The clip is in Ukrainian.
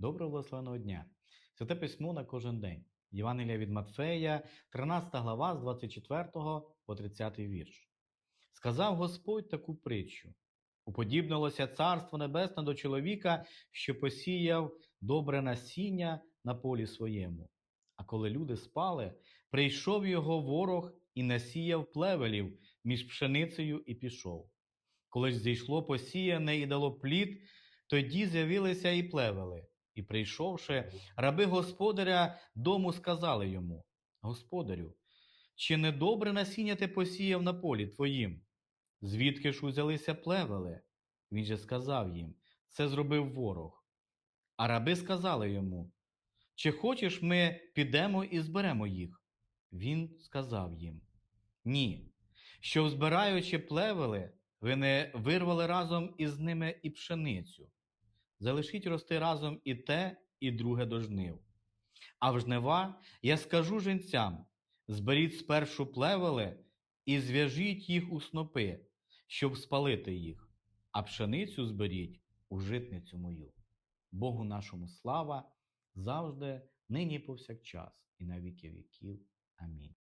Доброго благословеного дня! Святе письмо на кожен день. Євангелія від Матфея, 13 глава, з 24 по 30 вірш. Сказав Господь таку притчу: Уподібнилося царство небесне до чоловіка, що посіяв добре насіння на полі своєму. А коли люди спали, прийшов його ворог і насіяв плевелів між пшеницею і пішов. Коли ж зійшло посіяне і дало плід, тоді з'явилися і плевели. І прийшовши, раби господаря дому сказали йому: Господарю, чи не добре насіння ти посіяв на полі твоїм? Звідки ж узялися плевели? Він же сказав їм: Це зробив ворог. А раби сказали йому: Чи хочеш ми підемо і зберемо їх? Він сказав їм: Ні, щоб збираючи плевели, ви не вирвали разом із ними і пшеницю. Залишіть рости разом і те, і друге до жнив. А в жнива я скажу жінцям: зберіть спершу плевели і зв'яжіть їх у снопи, щоб спалити їх, а пшеницю зберіть у житницю мою. Богу нашому слава завжди, нині повсякчас, і на віки віків. Амінь.